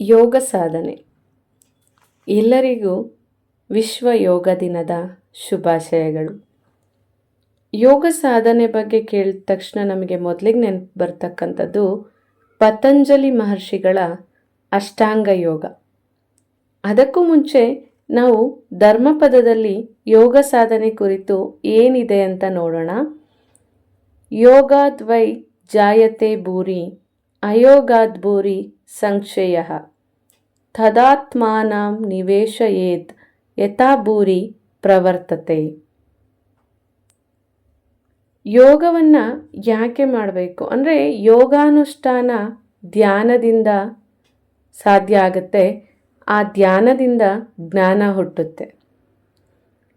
ಯೋಗ ಸಾಧನೆ. ಎಲ್ಲರಿಗೂ ವಿಶ್ವ ಯೋಗ ದಿನದ ಶುಭಾಶಯಗಳು. ಯೋಗ ಸಾಧನೆ ಬಗ್ಗೆ ಕೇಳಿದ ತಕ್ಷಣ ನಮಗೆ ಮೊದಲಿಗೆ ನೆನಪು ಬರ್ತಕ್ಕಂಥದ್ದು ಪತಂಜಲಿ ಮಹರ್ಷಿಗಳ ಅಷ್ಟಾಂಗ ಯೋಗ. ಅದಕ್ಕೂ ಮುಂಚೆ ನಾವು ಧರ್ಮಪದದಲ್ಲಿ ಯೋಗ ಸಾಧನೆ ಕುರಿತು ಏನಿದೆ ಅಂತ ನೋಡೋಣ. ಯೋಗಾದ್ವೈ ಜಾಯತೆ ಭೂರಿ, ಅಯೋಗಾದ್ಭೂರಿ ಸಂಕ್ಷಯ ತದಾತ್ಮಾನಂ ನಿವೇಶಯೇತ್ ಯಥಾಭೂರಿ ಪ್ರವರ್ತತೆ. ಯೋಗವನ್ನು ಯಾಕೆ ಮಾಡಬೇಕು? ಅಂದರೆ ಯೋಗಾನುಷ್ಠಾನ ಧ್ಯಾನದಿಂದ ಸಾಧ್ಯ ಆಗುತ್ತೆ. ಆ ಧ್ಯಾನದಿಂದ ಜ್ಞಾನ ಹುಟ್ಟುತ್ತೆ.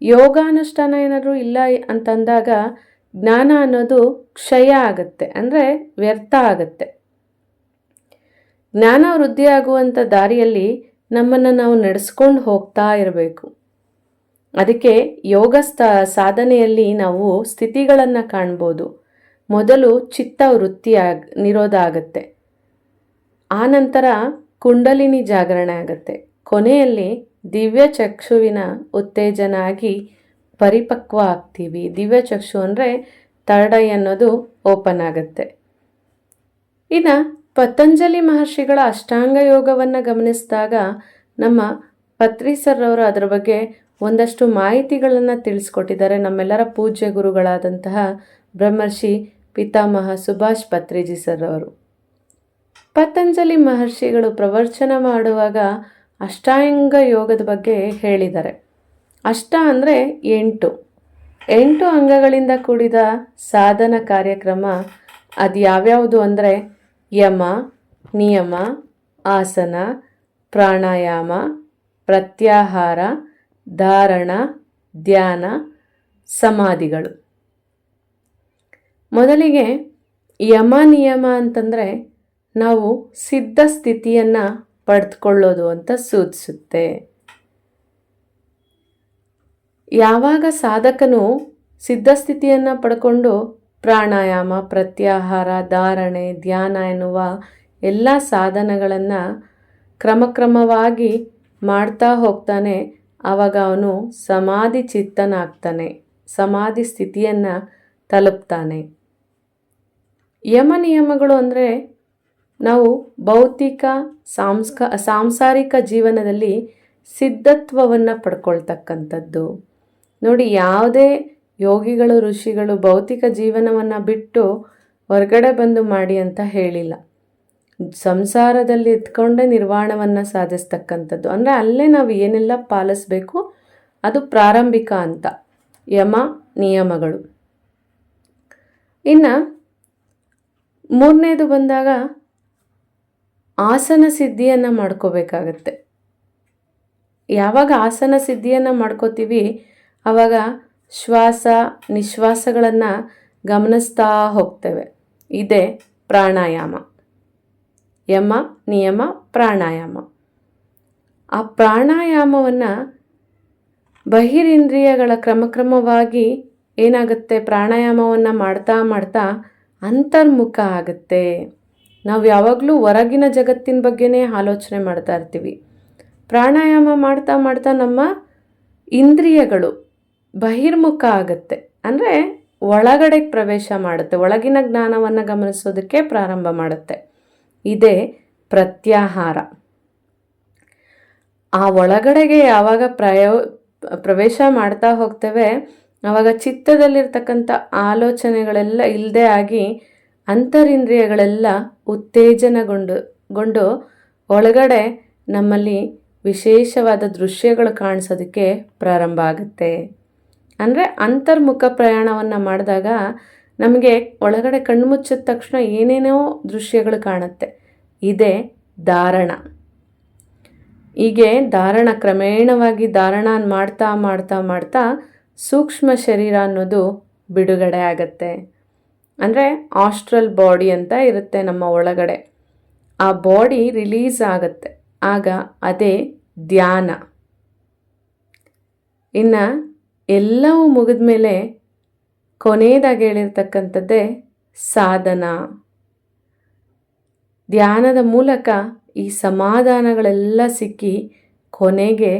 ಯೋಗಾನುಷ್ಠಾನ ಏನಾದರೂ ಇಲ್ಲ ಅಂತಂದಾಗ ಜ್ಞಾನ ಅನ್ನೋದು ಕ್ಷಯ ಆಗುತ್ತೆ. ಅಂದರೆ ವ್ಯರ್ಥ ಆಗುತ್ತೆ. ಜ್ಞಾನ ವೃದ್ಧಿಯಾಗುವಂಥ ದಾರಿಯಲ್ಲಿ ನಮ್ಮನ್ನು ನಾವು ನಡೆಸ್ಕೊಂಡು ಹೋಗ್ತಾ ಇರಬೇಕು. ಅದಕ್ಕೆ ಯೋಗ ಸಾಧನೆಯಲ್ಲಿ ನಾವು ಸ್ಥಿತಿಗಳನ್ನು ಕಾಣ್ಬೋದು. ಮೊದಲು ಚಿತ್ತ ವೃತ್ತಿಯಾಗ ನಿರೋಧ ಆಗುತ್ತೆ ಆನಂತರ ಕುಂಡಲಿನಿ ಜಾಗರಣೆ ಆಗುತ್ತೆ. ಕೊನೆಯಲ್ಲಿ ದಿವ್ಯ ಚಕ್ಷುವಿನ ಉತ್ತೇಜನ ಆಗಿ ಪರಿಪಕ್ವ ಆಗ್ತೀವಿ. ದಿವ್ಯ ಚಕ್ಷು ಅಂದರೆ ತರ್ಡೈ ಅನ್ನೋದು ಓಪನ್ ಆಗುತ್ತೆ. ಇನ್ನು ಪತಂಜಲಿ ಮಹರ್ಷಿಗಳ ಅಷ್ಟಾಂಗ ಯೋಗವನ್ನು ಗಮನಿಸಿದಾಗ ನಮ್ಮ ಪತ್ರಿ ಸರ್ ಅವರು ಅದರ ಬಗ್ಗೆ ಒಂದಷ್ಟು ಮಾಹಿತಿಗಳನ್ನು ತಿಳಿಸ್ಕೊಟ್ಟಿದ್ದಾರೆ. ನಮ್ಮೆಲ್ಲರ ಪೂಜ್ಯ ಗುರುಗಳಾದಂತಹ ಬ್ರಹ್ಮರ್ಷಿ ಪಿತಾಮಹ ಸುಭಾಷ್ ಪತ್ರಿಜಿ ಸರ್ ಅವರು ಪತಂಜಲಿ ಮಹರ್ಷಿಗಳು ಪ್ರವಚನ ಮಾಡುವಾಗ ಅಷ್ಟಾಂಗ ಯೋಗದ ಬಗ್ಗೆ ಹೇಳಿದ್ದಾರೆ. ಅಷ್ಟ ಅಂದರೆ ಎಂಟು. ಎಂಟು ಅಂಗಗಳಿಂದ ಕೂಡಿದ ಸಾಧನ ಕಾರ್ಯಕ್ರಮ ಅದು ಯಾವ್ಯಾವುದು ಅಂದರೆ ಯಮ, ನಿಯಮ, ಆಸನ, ಪ್ರಾಣಾಯಾಮ, ಪ್ರತ್ಯಾಹಾರ, ಧಾರಣ, ಧ್ಯಾನ, ಸಮಾಧಿಗಳು. ಮೊದಲಿಗೆ ಯಮ, ನಿಯಮ ಅಂತಂದರೆ ನಾವು ಸಿದ್ಧ ಸ್ಥಿತಿಯನ್ನು ಪಡೆದುಕೊಳ್ಳೋದು ಅಂತ ಸೂಚಿಸುತ್ತೆ. ಯಾವಾಗ ಸಾಧಕನು ಸಿದ್ಧಸ್ಥಿತಿಯನ್ನು ಪಡ್ಕೊಂಡು ಪ್ರಾಣಾಯಾಮ, ಪ್ರತ್ಯಾಹಾರ, ಧಾರಣೆ, ಧ್ಯಾನ ಎನ್ನುವ ಎಲ್ಲ ಸಾಧನಗಳನ್ನು ಕ್ರಮಕ್ರಮವಾಗಿ ಮಾಡ್ತಾ ಹೋಗ್ತಾನೆ. ಆವಾಗ ಅವನು ಸಮಾಧಿ ಚಿತ್ತನಾಗ್ತಾನೆ. ಸಮಾಧಿ ಸ್ಥಿತಿಯನ್ನು ತಲುಪ್ತಾನೆ. ಯಮ ನಿಯಮಗಳು ಅಂದರೆ ನಾವು ಭೌತಿಕ, ಸಾಂಸ್ಕ, ಸಾಂಸಾರಿಕ ಜೀವನದಲ್ಲಿ ಸಿದ್ಧತ್ವವನ್ನು ಪಡ್ಕೊಳ್ತಕ್ಕಂಥದ್ದು. ನೋಡಿ, ಯಾವುದೇ ಯೋಗಿಗಳು, ಋಷಿಗಳು ಭೌತಿಕ ಜೀವನವನ್ನು ಬಿಟ್ಟು ಹೊರಗಡೆ ಬಂದು ಮಾಡಿ ಅಂತ ಹೇಳಿಲ್ಲ. ಸಂಸಾರದಲ್ಲಿ ಎತ್ಕೊಂಡೇ ನಿರ್ವಾಣವನ್ನು ಸಾಧಿಸ್ತಕ್ಕಂಥದ್ದು. ಅಂದರೆ ಅಲ್ಲೇ ನಾವು ಏನೆಲ್ಲ ಪಾಲಿಸ್ಬೇಕು, ಅದು ಪ್ರಾರಂಭಿಕ ಅಂತ. ಯಮ, ನಿಯಮಗಳು. ಇನ್ನು ಮೂರನೇದು ಬಂದಾಗ ಆಸನ ಸಿದ್ಧಿಯನ್ನು ಮಾಡ್ಕೋಬೇಕಾಗತ್ತೆ. ಯಾವಾಗ ಆಸನ ಸಿದ್ಧಿಯನ್ನು ಮಾಡ್ಕೋತೀವಿ ಆವಾಗ ಶ್ವಾಸ ನಿಶ್ವಾಸಗಳನ್ನು ಗಮನಿಸ್ತಾ ಹೋಗ್ತೇವೆ. ಇದೇ ಪ್ರಾಣಾಯಾಮ. ಯಮ, ನಿಯಮ, ಪ್ರಾಣಾಯಾಮ. ಆ ಪ್ರಾಣಾಯಾಮವನ್ನು ಬಹಿರಿಂದ್ರಿಯಗಳ ಕ್ರಮಕ್ರಮವಾಗಿ ಏನಾಗುತ್ತೆ? ಪ್ರಾಣಾಯಾಮವನ್ನು ಮಾಡ್ತಾ ಮಾಡ್ತಾ ಅಂತರ್ಮುಖ ಆಗುತ್ತೆ. ನಾವು ಯಾವಾಗಲೂ ಹೊರಗಿನ ಜಗತ್ತಿನ ಬಗ್ಗೆನೇ ಆಲೋಚನೆ ಮಾಡ್ತಾ ಇರ್ತೀವಿ. ಪ್ರಾಣಾಯಾಮ ಮಾಡ್ತಾ ಮಾಡ್ತಾ ನಮ್ಮ ಇಂದ್ರಿಯಗಳು ಬಹಿರ್ಮುಖ ಆಗುತ್ತೆ. ಅಂದರೆ ಒಳಗಡೆ ಪ್ರವೇಶ ಮಾಡುತ್ತೆ. ಒಳಗಿನ ಜ್ಞಾನವನ್ನು ಗಮನಿಸೋದಕ್ಕೆ ಪ್ರಾರಂಭ ಮಾಡುತ್ತೆ. ಇದೇ ಪ್ರತ್ಯಾಹಾರ. ಆ ಒಳಗಡೆಗೆ ಯಾವಾಗ ಪ್ರಯೋ, ಪ್ರವೇಶ ಮಾಡ್ತಾ ಹೋಗ್ತೇವೆ ಆವಾಗ ಚಿತ್ತದಲ್ಲಿರ್ತಕ್ಕಂಥ ಆಲೋಚನೆಗಳೆಲ್ಲ ಇಲ್ಲದೆ ಆಗಿ ಅಂತರಿಂದ್ರಿಯಗಳೆಲ್ಲ ಉತ್ತೇಜನಗೊಂಡು, ಗೊಂಡು ಒಳಗಡೆ ನಮ್ಮಲ್ಲಿ ವಿಶೇಷವಾದ ದೃಶ್ಯಗಳು ಕಾಣಿಸೋದಕ್ಕೆ ಪ್ರಾರಂಭ ಆಗುತ್ತೆ. ಅಂದರೆ ಅಂತರ್ಮುಖ ಪ್ರಯಾಣವನ್ನು ಮಾಡಿದಾಗ ನಮಗೆ ಒಳಗಡೆ ಕಣ್ಣು ಮುಚ್ಚಿದ ತಕ್ಷಣ ಏನೇನೋ ದೃಶ್ಯಗಳು ಕಾಣುತ್ತೆ. ಇದೇ ಧಾರಣ. ಹೀಗೆ ಧಾರಣ ಕ್ರಮೇಣವಾಗಿ ಧಾರಣ ಮಾಡ್ತಾ ಮಾಡ್ತಾ ಮಾಡ್ತಾ ಸೂಕ್ಷ್ಮ ಶರೀರ ಅನ್ನೋದು ಬಿಡುಗಡೆ ಆಗತ್ತೆ. ಅಂದರೆ ಆಸ್ಟ್ರಲ್ ಬಾಡಿ ಅಂತ ಇರುತ್ತೆ ನಮ್ಮ ಒಳಗಡೆ. ಆ ಬಾಡಿ ರಿಲೀಸ್ ಆಗುತ್ತೆ. ಆಗ ಅದೇ ಧ್ಯಾನ. ಇನ್ನು ಎಲ್ಲವೂ ಮುಗಿದ ಮೇಲೆ ಕೊನೆಯದಾಗಿ ಹೇಳಿರ್ತಕ್ಕಂಥದ್ದೇ ಸಾಧನ. ಧ್ಯಾನದ ಮೂಲಕ ಈ ಸಮಾಧಾನಗಳೆಲ್ಲ ಸಿಕ್ಕಿ ಕೊನೆಗೆ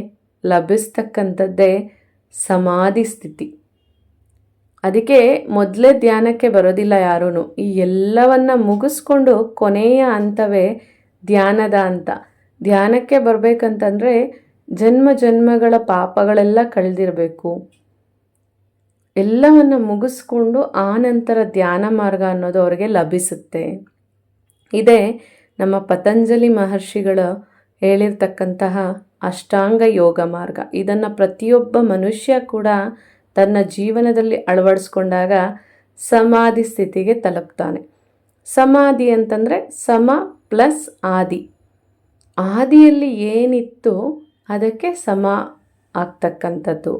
ಲಭಿಸ್ತಕ್ಕಂಥದ್ದೇ ಸಮಾಧಿ ಸ್ಥಿತಿ. ಅದಕ್ಕೆ ಮೊದಲೇ ಧ್ಯಾನಕ್ಕೆ ಬರೋದಿಲ್ಲ ಯಾರೂ ಈ ಎಲ್ಲವನ್ನ ಮುಗಿಸ್ಕೊಂಡು ಕೊನೆಯ ಹಂತವೇ ಧ್ಯಾನದ ಅಂತ ಧ್ಯಾನಕ್ಕೆ ಬರಬೇಕಂತಂದರೆ ಜನ್ಮ ಜನ್ಮಗಳ ಪಾಪಗಳೆಲ್ಲ ಕಳೆದಿರಬೇಕು. ಎಲ್ಲವನ್ನು ಮುಗಿಸ್ಕೊಂಡು ಆ ನಂತರ ಧ್ಯಾನ ಮಾರ್ಗ ಅನ್ನೋದು ಅವರಿಗೆ ಲಭಿಸುತ್ತೆ. ಇದೇ ನಮ್ಮ ಪತಂಜಲಿ ಮಹರ್ಷಿಗಳು ಹೇಳಿರ್ತಕ್ಕಂತಹ ಅಷ್ಟಾಂಗ ಯೋಗ ಮಾರ್ಗ. ಇದನ್ನು ಪ್ರತಿಯೊಬ್ಬ ಮನುಷ್ಯ ಕೂಡ ತನ್ನ ಜೀವನದಲ್ಲಿ ಅಳವಡಿಸ್ಕೊಂಡಾಗ ಸಮಾಧಿ ಸ್ಥಿತಿಗೆ ತಲುಪ್ತಾನೆ. ಸಮಾಧಿ ಅಂತಂದರೆ ಸಮ ಪ್ಲಸ್ ಆದಿ. ಆದಿಯಲ್ಲಿ ಏನಿತ್ತು ಅದಕ್ಕೆ ಸಮ ಆಗ್ತಕ್ಕಂಥದ್ದು.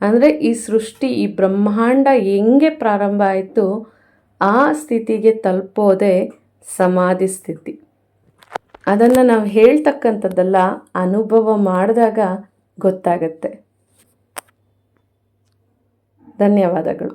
ಅಂದರೆ ಈ ಸೃಷ್ಟಿ, ಈ ಬ್ರಹ್ಮಾಂಡ ಹೆಂಗೆ ಪ್ರಾರಂಭ ಆಯಿತು, ಆ ಸ್ಥಿತಿಗೆ ತಲುಪೋದೇ ಸಮಾಧಿ ಸ್ಥಿತಿ. ಅದನ್ನು ನಾವು ಹೇಳ್ತಕ್ಕಂಥದ್ದೆಲ್ಲ ಅನುಭವ ಮಾಡಿದಾಗ ಗೊತ್ತಾಗತ್ತೆ. ಧನ್ಯವಾದಗಳು.